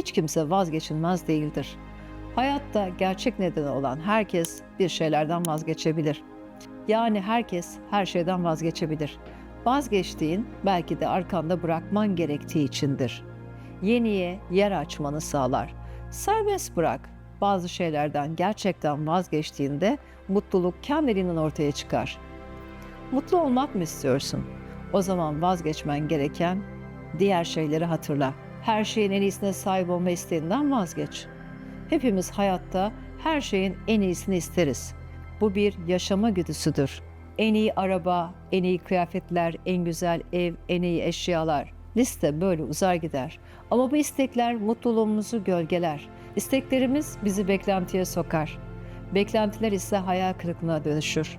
hiç kimse vazgeçilmez değildir. Hayatta gerçek nedeni olan herkes bir şeylerden vazgeçebilir. Yani herkes her şeyden vazgeçebilir. Vazgeçtiğin belki de arkanda bırakman gerektiği içindir. Yeniye yer açmanı sağlar. Serbest bırak. Bazı şeylerden gerçekten vazgeçtiğinde mutluluk kendiliğinden ortaya çıkar. Mutlu olmak mı istiyorsun? O zaman vazgeçmen gereken diğer şeyleri hatırla. Her şeyin en iyisine sahip olma isteğinden vazgeç. Hepimiz hayatta her şeyin en iyisini isteriz. Bu bir yaşama güdüsüdür. En iyi araba, en iyi kıyafetler, en güzel ev, en iyi eşyalar. Liste böyle uzar gider. Ama bu istekler mutluluğumuzu gölgeler. İsteklerimiz bizi beklentiye sokar. Beklentiler ise hayal kırıklığına dönüşür.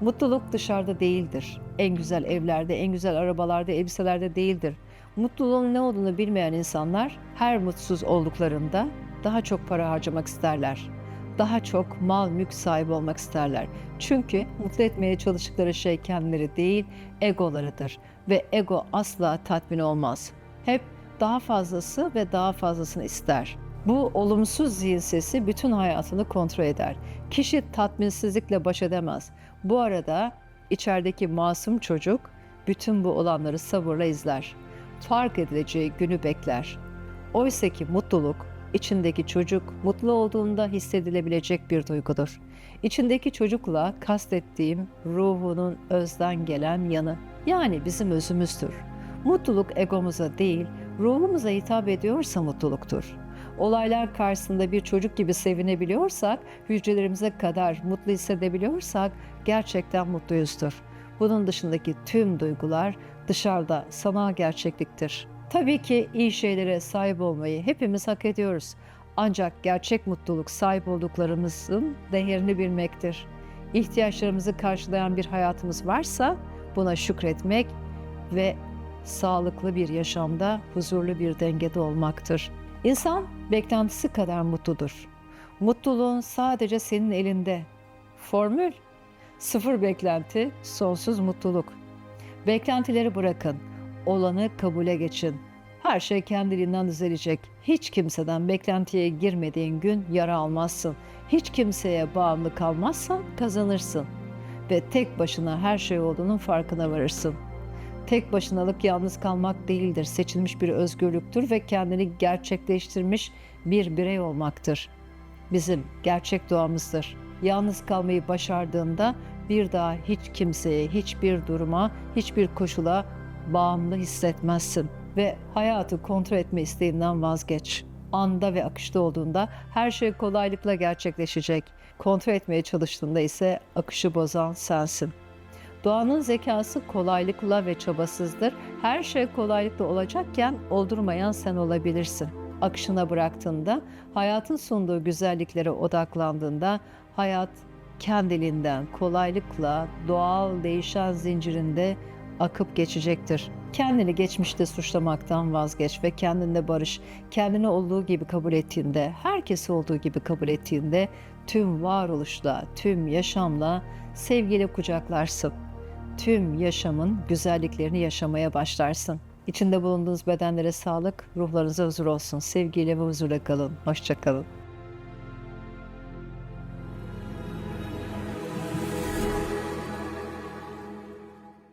Mutluluk dışarıda değildir. En güzel evlerde, en güzel arabalarda, elbiselerde değildir. Mutluluğun ne olduğunu bilmeyen insanlar her mutsuz olduklarında daha çok para harcamak isterler. Daha çok mal mülk sahibi olmak isterler. Çünkü mutlu etmeye çalıştıkları şey kendileri değil, egolarıdır. Ve ego asla tatmin olmaz. Hep daha fazlası ve daha fazlasını ister. Bu olumsuz zihin sesi bütün hayatını kontrol eder. Kişi tatminsizlikle baş edemez. Bu arada içerideki masum çocuk bütün bu olanları sabırla izler. Fark edileceği günü bekler. Oysa ki mutluluk içindeki çocuk mutlu olduğunda hissedilebilecek bir duygudur. İçindeki çocukla kastettiğim ruhunun özden gelen yanı. Yani bizim özümüzdür. Mutluluk egomuza değil, ruhumuza hitap ediyorsa mutluluktur. Olaylar karşısında bir çocuk gibi sevinebiliyorsak, hücrelerimize kadar mutlu hissedebiliyorsak gerçekten mutluyuzdur. Bunun dışındaki tüm duygular dışarıda sanal gerçekliktir. Tabii ki iyi şeylere sahip olmayı hepimiz hak ediyoruz. Ancak gerçek mutluluk sahip olduklarımızın değerini bilmektir. İhtiyaçlarımızı karşılayan bir hayatımız varsa buna şükretmek ve sağlıklı bir yaşamda huzurlu bir dengede olmaktır. İnsan beklentisi kadar mutludur. Mutluluğun sadece senin elinde. Formül sıfır beklenti, sonsuz mutluluk. Beklentileri bırakın, olanı kabule geçin. Her şey kendiliğinden düzelecek. Hiç kimseden beklentiye girmediğin gün yara almazsın. Hiç kimseye bağımlı kalmazsan kazanırsın. Ve tek başına her şey olduğunun farkına varırsın. Tek başınalık yalnız kalmak değildir. Seçilmiş bir özgürlüktür ve kendini gerçekleştirmiş bir birey olmaktır. Bizim gerçek doğamızdır. Yalnız kalmayı başardığında bir daha hiç kimseye, hiçbir duruma, hiçbir koşula bağımlı hissetmezsin ve hayatı kontrol etme isteğinden vazgeç. Anda ve akışta olduğunda her şey kolaylıkla gerçekleşecek. Kontrol etmeye çalıştığında ise akışı bozan sensin. Doğanın zekası kolaylıkla ve çabasızdır. Her şey kolaylıkla olacakken oldurmayan sen olabilirsin. Akışına bıraktığında, hayatın sunduğu güzelliklere odaklandığında hayat kendiliğinden kolaylıkla doğal değişen zincirinde akıp geçecektir. Kendini geçmişte suçlamaktan vazgeç ve kendinle barış. Kendini olduğu gibi kabul ettiğinde, herkesi olduğu gibi kabul ettiğinde tüm varoluşla, tüm yaşamla sevgiyle kucaklarsın. Tüm yaşamın güzelliklerini yaşamaya başlarsın. İçinde bulunduğunuz bedenlere sağlık, ruhlarınıza huzur olsun. Sevgiyle ve huzurla kalın. Hoşçakalın.